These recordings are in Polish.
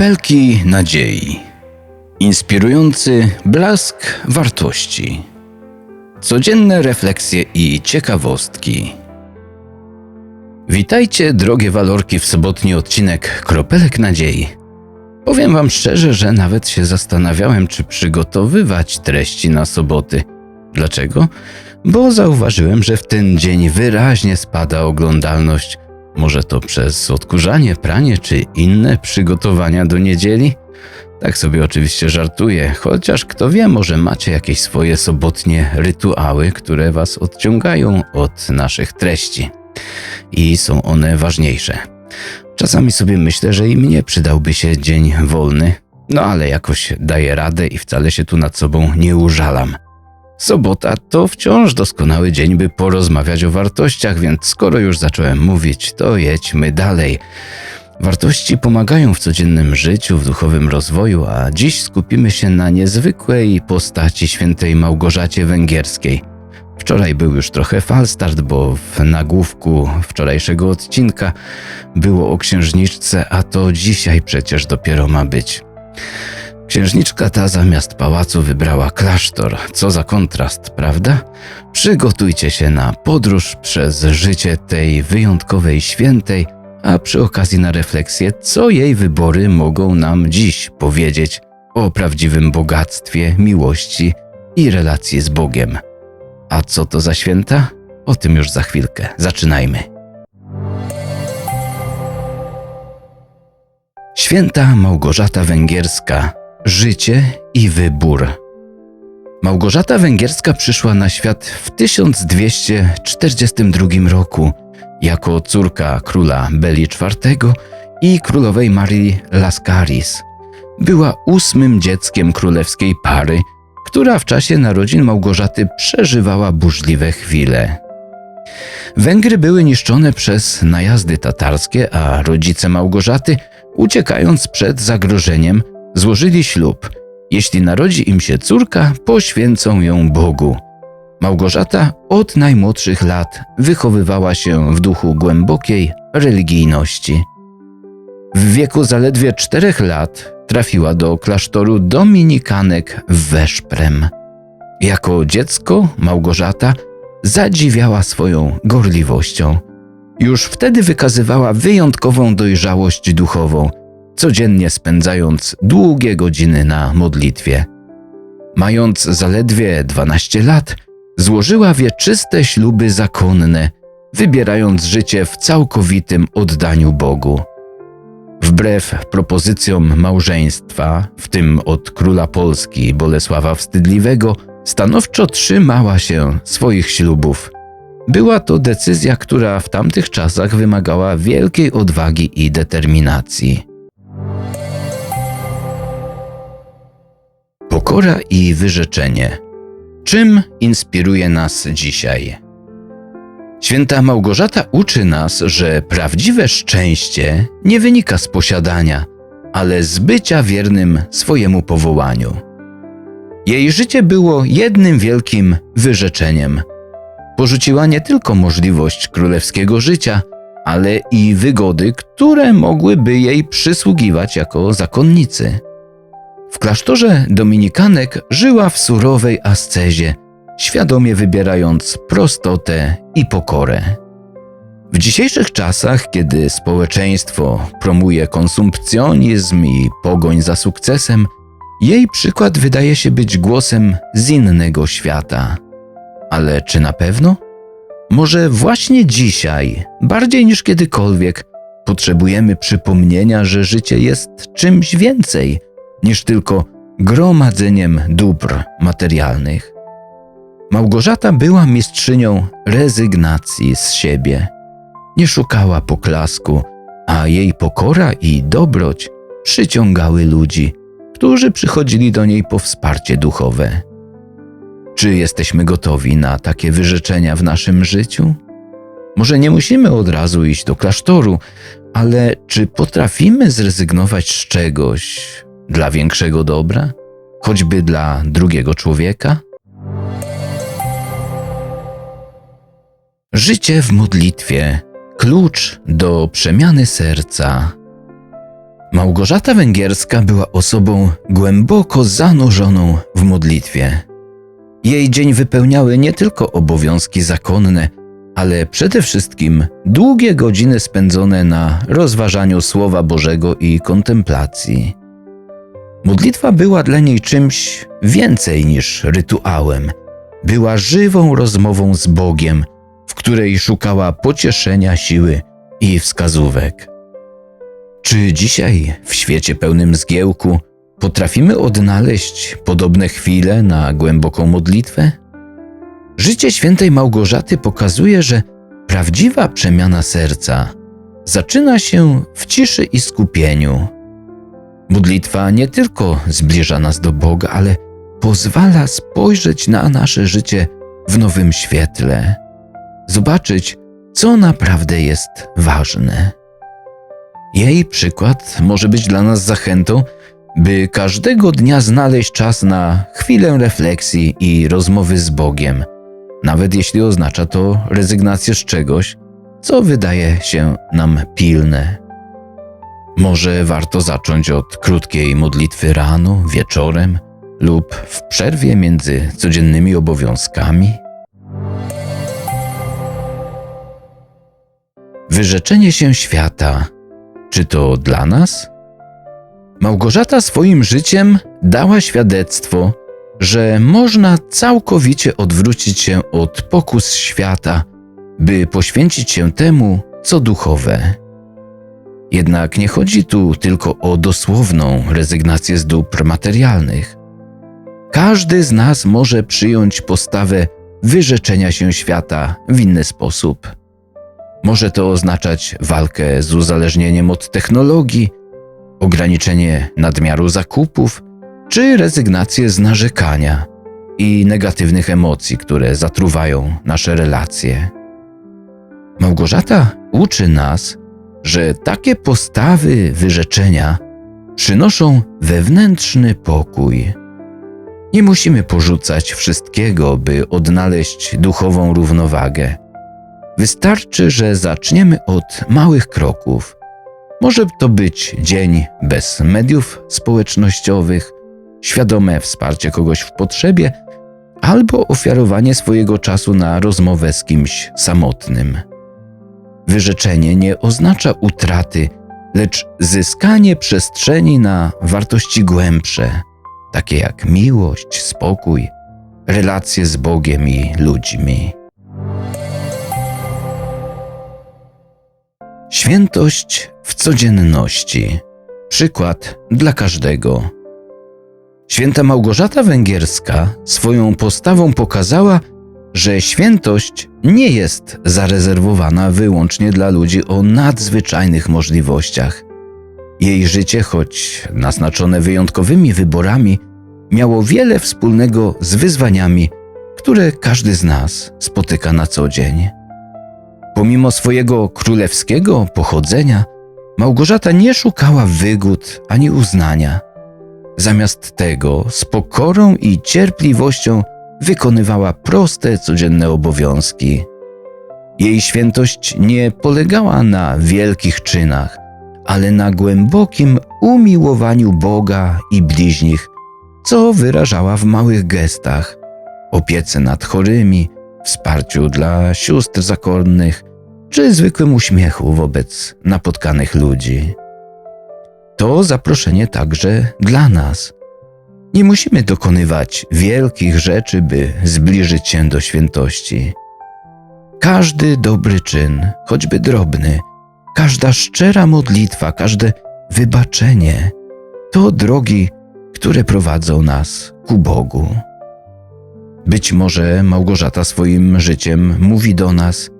Kropelki nadziei. Inspirujący blask wartości. Codzienne refleksje i ciekawostki. Witajcie, drogie walorki, w sobotni odcinek Kropelek Nadziei. Powiem Wam szczerze, że nawet się zastanawiałem, czy przygotowywać treści na soboty. Dlaczego? Bo zauważyłem, że w ten dzień wyraźnie spada oglądalność. Może to przez odkurzanie, pranie czy inne przygotowania do niedzieli? Tak sobie oczywiście żartuję, chociaż kto wie, może macie jakieś swoje sobotnie rytuały, które was odciągają od naszych treści. I są one ważniejsze. Czasami sobie myślę, że i mnie przydałby się dzień wolny, no ale jakoś daję radę i wcale się tu nad sobą nie użalam. Sobota to wciąż doskonały dzień, by porozmawiać o wartościach, więc skoro już zacząłem mówić, to jedźmy dalej. Wartości pomagają w codziennym życiu, w duchowym rozwoju, a dziś skupimy się na niezwykłej postaci świętej Małgorzacie Węgierskiej. Wczoraj był już trochę falstart, bo w nagłówku wczorajszego odcinka było o księżniczce, a to dzisiaj przecież dopiero ma być. Księżniczka ta zamiast pałacu wybrała klasztor. Co za kontrast, prawda? Przygotujcie się na podróż przez życie tej wyjątkowej świętej, a przy okazji na refleksję, co jej wybory mogą nam dziś powiedzieć o prawdziwym bogactwie, miłości i relacji z Bogiem. A co to za święta? O tym już za chwilkę. Zaczynajmy. Święta Małgorzata Węgierska Życie i wybór. Małogorzata Węgierska przyszła na świat w 1242 roku jako córka króla Beli IV i królowej Marii Lascaris. Była ósmym dzieckiem królewskiej pary, która w czasie narodzin Małgorzaty przeżywała burzliwe chwile. Węgry były niszczone przez najazdy tatarskie, a rodzice Małgorzaty, uciekając przed zagrożeniem, Złożyli ślub. Jeśli narodzi im się córka, poświęcą ją Bogu. Małgorzata od najmłodszych lat wychowywała się w duchu głębokiej religijności. W wieku zaledwie czterech lat trafiła do klasztoru dominikanek w Weszprem. Jako dziecko Małgorzata zadziwiała swoją gorliwością. Już wtedy wykazywała wyjątkową dojrzałość duchową – codziennie spędzając długie godziny na modlitwie. Mając zaledwie 12 lat, złożyła wieczyste śluby zakonne, wybierając życie w całkowitym oddaniu Bogu. Wbrew propozycjom małżeństwa, w tym od króla Polski Bolesława Wstydliwego, stanowczo trzymała się swoich ślubów. Była to decyzja, która w tamtych czasach wymagała wielkiej odwagi i determinacji. Pokora i wyrzeczenie. Czym inspiruje nas dzisiaj? Święta Małgorzata uczy nas, że prawdziwe szczęście nie wynika z posiadania, ale z bycia wiernym swojemu powołaniu. Jej życie było jednym wielkim wyrzeczeniem. Porzuciła nie tylko możliwość królewskiego życia, ale i wygody, które mogłyby jej przysługiwać jako zakonnicy. W klasztorze dominikanek żyła w surowej ascezie, świadomie wybierając prostotę i pokorę. W dzisiejszych czasach, kiedy społeczeństwo promuje konsumpcjonizm i pogoń za sukcesem, jej przykład wydaje się być głosem z innego świata. Ale czy na pewno? Może właśnie dzisiaj, bardziej niż kiedykolwiek, potrzebujemy przypomnienia, że życie jest czymś więcej – niż tylko gromadzeniem dóbr materialnych. Małgorzata była mistrzynią rezygnacji z siebie. Nie szukała poklasku, a jej pokora i dobroć przyciągały ludzi, którzy przychodzili do niej po wsparcie duchowe. Czy jesteśmy gotowi na takie wyrzeczenia w naszym życiu? Może nie musimy od razu iść do klasztoru, ale czy potrafimy zrezygnować z czegoś, dla większego dobra, choćby dla drugiego człowieka? Życie w modlitwie klucz do przemiany serca. Małgorzata Węgierska była osobą głęboko zanurzoną w modlitwie. Jej dzień wypełniały nie tylko obowiązki zakonne, ale przede wszystkim długie godziny spędzone na rozważaniu Słowa Bożego i kontemplacji. Modlitwa była dla niej czymś więcej niż rytuałem. Była żywą rozmową z Bogiem, w której szukała pocieszenia, siły i wskazówek. Czy dzisiaj, w świecie pełnym zgiełku, potrafimy odnaleźć podobne chwile na głęboką modlitwę? Życie świętej Małgorzaty pokazuje, że prawdziwa przemiana serca zaczyna się w ciszy i skupieniu. Modlitwa nie tylko zbliża nas do Boga, ale pozwala spojrzeć na nasze życie w nowym świetle, zobaczyć, co naprawdę jest ważne. Jej przykład może być dla nas zachętą, by każdego dnia znaleźć czas na chwilę refleksji i rozmowy z Bogiem, nawet jeśli oznacza to rezygnację z czegoś, co wydaje się nam pilne. Może warto zacząć od krótkiej modlitwy rano, wieczorem lub w przerwie między codziennymi obowiązkami. Wyrzeczenie się świata czy to dla nas? Małgorzata swoim życiem dała świadectwo, że można całkowicie odwrócić się od pokus świata, by poświęcić się temu, co duchowe. Jednak nie chodzi tu tylko o dosłowną rezygnację z dóbr materialnych. Każdy z nas może przyjąć postawę wyrzeczenia się świata w inny sposób. Może to oznaczać walkę z uzależnieniem od technologii, ograniczenie nadmiaru zakupów czy rezygnację z narzekania i negatywnych emocji, które zatruwają nasze relacje. Małgorzata uczy nas, że takie postawy wyrzeczenia przynoszą wewnętrzny pokój. Nie musimy porzucać wszystkiego, by odnaleźć duchową równowagę. Wystarczy, że zaczniemy od małych kroków. Może to być dzień bez mediów społecznościowych, świadome wsparcie kogoś w potrzebie, albo ofiarowanie swojego czasu na rozmowę z kimś samotnym. Wyrzeczenie nie oznacza utraty, lecz zyskanie przestrzeni na wartości głębsze, takie jak miłość, spokój, relacje z Bogiem i ludźmi. Świętość w codzienności. Przykład dla każdego. Święta Małgorzata Węgierska swoją postawą pokazała, że świętość nie jest zarezerwowana wyłącznie dla ludzi o nadzwyczajnych możliwościach. Jej życie, choć naznaczone wyjątkowymi wyborami, miało wiele wspólnego z wyzwaniami, które każdy z nas spotyka na co dzień. Pomimo swojego królewskiego pochodzenia, Małgorzata nie szukała wygód ani uznania. Zamiast tego z pokorą i cierpliwością wykonywała proste, codzienne obowiązki. Jej świętość nie polegała na wielkich czynach, ale na głębokim umiłowaniu Boga i bliźnich, co wyrażała w małych gestach, opiece nad chorymi, wsparciu dla sióstr zakonnych czy zwykłym uśmiechu wobec napotkanych ludzi. To zaproszenie także dla nas. Nie musimy dokonywać wielkich rzeczy, by zbliżyć się do świętości. Każdy dobry czyn, choćby drobny, każda szczera modlitwa, każde wybaczenie to drogi, które prowadzą nas ku Bogu. Być może Małgorzata swoim życiem mówi do nas: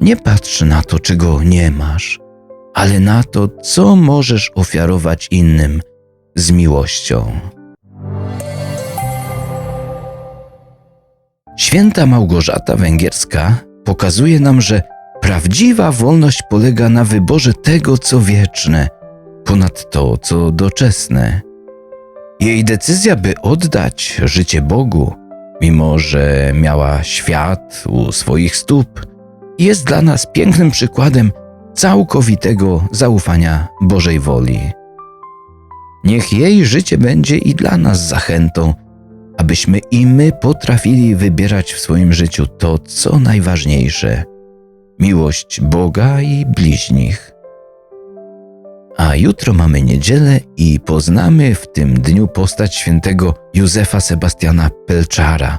Nie patrz na to, czego nie masz, ale na to, co możesz ofiarować innym z miłością. Święta Małgorzata Węgierska pokazuje nam, że prawdziwa wolność polega na wyborze tego, co wieczne, ponad to, co doczesne. Jej decyzja, by oddać życie Bogu, mimo że miała świat u swoich stóp, jest dla nas pięknym przykładem całkowitego zaufania Bożej woli. Niech jej życie będzie i dla nas zachętą, abyśmy i my potrafili wybierać w swoim życiu to, co najważniejsze miłość Boga i bliźnich. A jutro mamy niedzielę i poznamy w tym dniu postać świętego Józefa Sebastiana Pelczara,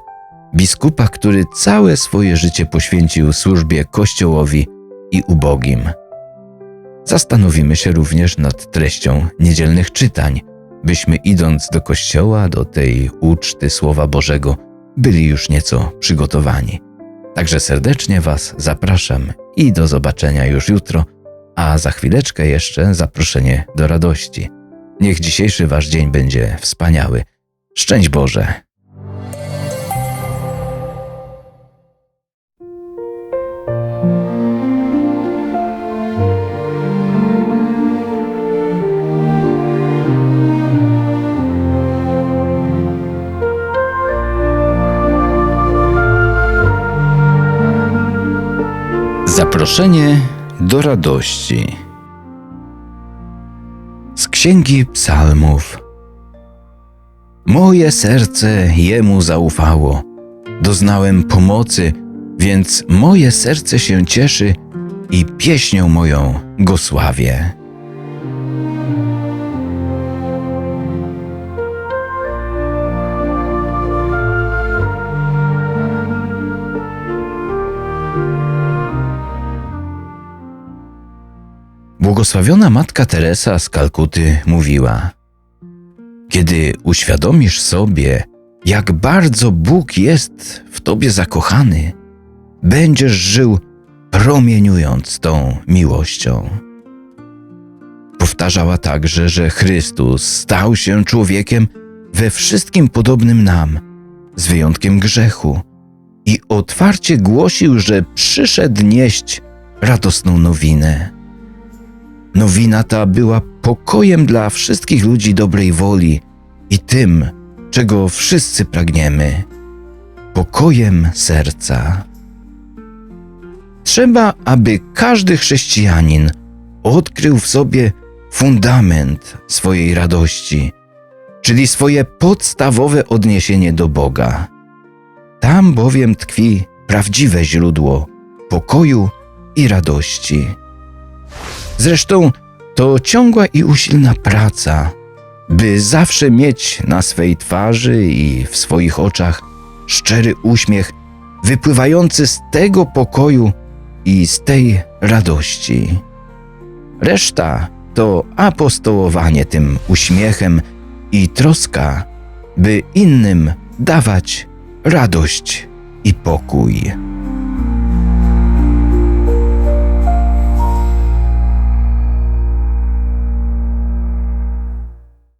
biskupa, który całe swoje życie poświęcił służbie Kościołowi i ubogim. Zastanowimy się również nad treścią niedzielnych czytań, byśmy idąc do kościoła, do tej uczty Słowa Bożego, byli już nieco przygotowani. Także serdecznie Was zapraszam i do zobaczenia już jutro, a za chwileczkę jeszcze zaproszenie do radości. Niech dzisiejszy Wasz dzień będzie wspaniały. Szczęść Boże! Zaproszenie do radości. Z Księgi Psalmów. Moje serce jemu zaufało. Doznałem pomocy, więc moje serce się cieszy i pieśnią moją go sławię. Błogosławiona matka Teresa z Kalkuty mówiła: Kiedy uświadomisz sobie, jak bardzo Bóg jest w tobie zakochany, będziesz żył promieniując tą miłością. Powtarzała także, że Chrystus stał się człowiekiem we wszystkim podobnym nam, z wyjątkiem grzechu, i otwarcie głosił, że przyszedł nieść radosną nowinę. Nowina ta była pokojem dla wszystkich ludzi dobrej woli i tym, czego wszyscy pragniemy pokojem serca. Trzeba, aby każdy chrześcijanin odkrył w sobie fundament swojej radości, czyli swoje podstawowe odniesienie do Boga. Tam bowiem tkwi prawdziwe źródło pokoju i radości. Zresztą to ciągła i usilna praca, by zawsze mieć na swej twarzy i w swoich oczach szczery uśmiech wypływający z tego pokoju i z tej radości. Reszta to apostołowanie tym uśmiechem i troska, by innym dawać radość i pokój.